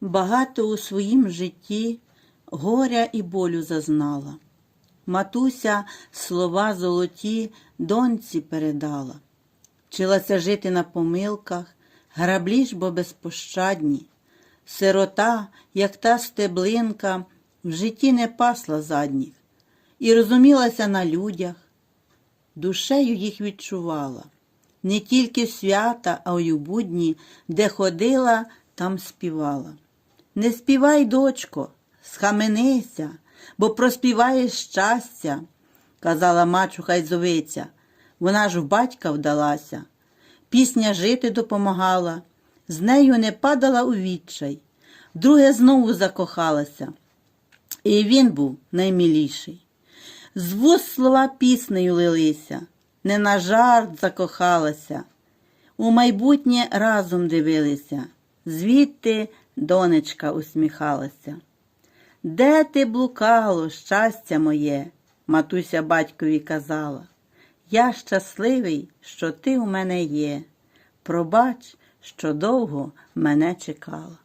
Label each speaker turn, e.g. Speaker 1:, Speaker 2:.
Speaker 1: Багато у своїм житті горя і болю зазнала. Матуся слова золоті доньці передала. Вчилася жити на помилках, граблі ж бо безпощадні. Сирота, як та стеблинка, в житті не пасла задніх, і розумілася на людях, душею їх відчувала. Не тільки свята, а й у будні, де ходила, там співала. Не співай, дочко, схаменися, бо проспіваєш щастя, казала мачуха й зовиця. Вона ж в батька вдалася. Пісня жити допомагала, з нею не падала у відчай. Друге знову закохалася, і він був наймиліший. З вуст слова піснею лилися, не на жарт закохалася. У майбутнє разом дивилися, звідти донечка усміхалася. Де ти блукало, щастя моє? матуся батькові казала. Я щасливий, що ти у мене є. Пробач, що довго мене чекала.